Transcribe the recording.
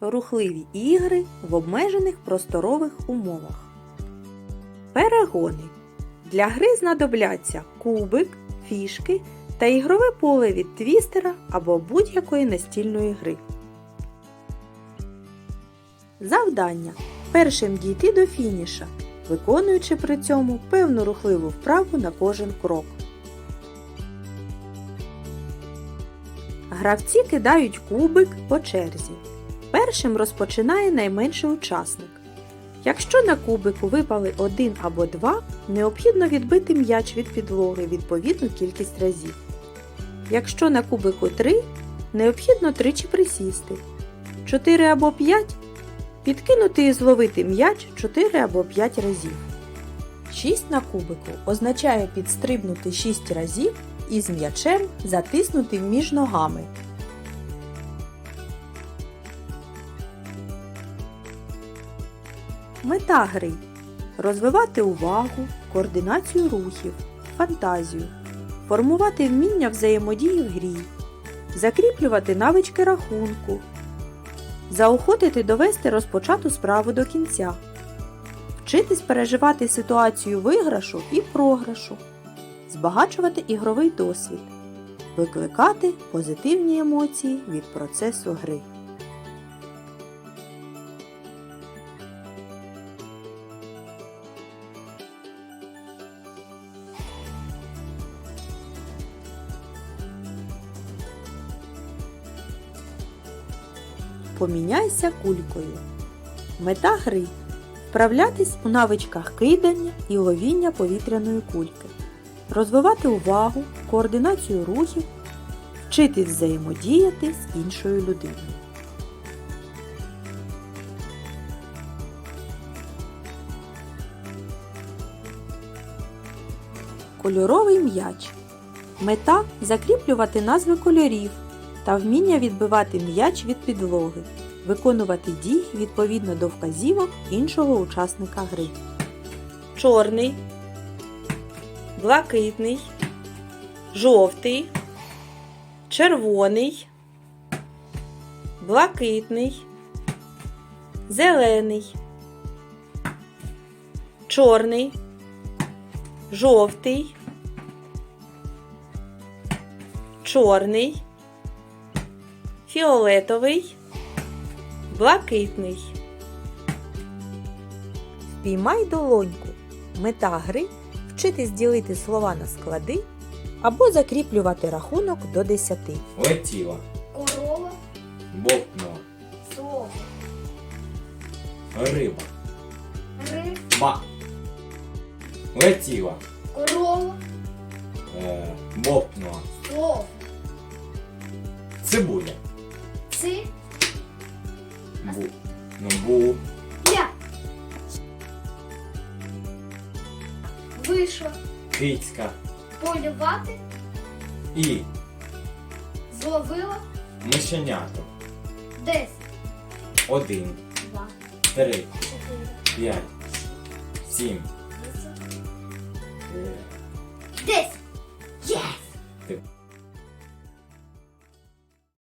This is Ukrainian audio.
рухливі ігри в обмежених просторових умовах. Перегони. Для гри знадобляться кубик, фішки та ігрове поле від твістера або будь-якої настільної гри. Завдання. Першим дійти до фініша, виконуючи при цьому певну рухливу вправу на кожен крок. Гравці кидають кубик по черзі. Першим розпочинає найменший учасник. Якщо на кубику випали один або два, необхідно відбити м'яч від підлоги відповідну кількість разів. Якщо на кубику 3, необхідно тричі присісти. 4 або 5 підкинути і зловити м'яч 4 або 5 разів. 6 на кубику означає підстрибнути 6 разів і з м'ячем затиснути між ногами. Мета гри розвивати увагу, координацію рухів, фантазію, формувати вміння взаємодії в грі, закріплювати навички рахунку, заохотити довести розпочату справу до кінця, вчитись переживати ситуацію виграшу і програшу, збагачувати ігровий досвід, викликати позитивні емоції від процесу гри. Поміняйся кулькою. Мета гри вправлятись у навичках кидання і ловіння повітряної кульки, розвивати увагу, координацію рухів, вчитись взаємодіяти з іншою людиною. Кольоровий м'яч. Мета закріплювати назви кольорів та вміння відбивати м'яч від підлоги, виконувати дії відповідно до вказівок іншого учасника гри. Чорний, блакитний, жовтий, червоний, блакитний, зелений, чорний, жовтий, чорний фіолетовий, блакитний. Впіймай долоньку. Мета гри вчитись ділити слова на склади або закріплювати рахунок до 10. Летіла, Корова, бовкнула, слово, риба, риба, летіла, корова, е, бовкнула, слово, цибуля, ци, бу, ну, бу, я. Вийшла. Кицька. Полювати, і. Зловила. Мишенято. десь. Один, Два, три, чотири, п'ять, сім. десять.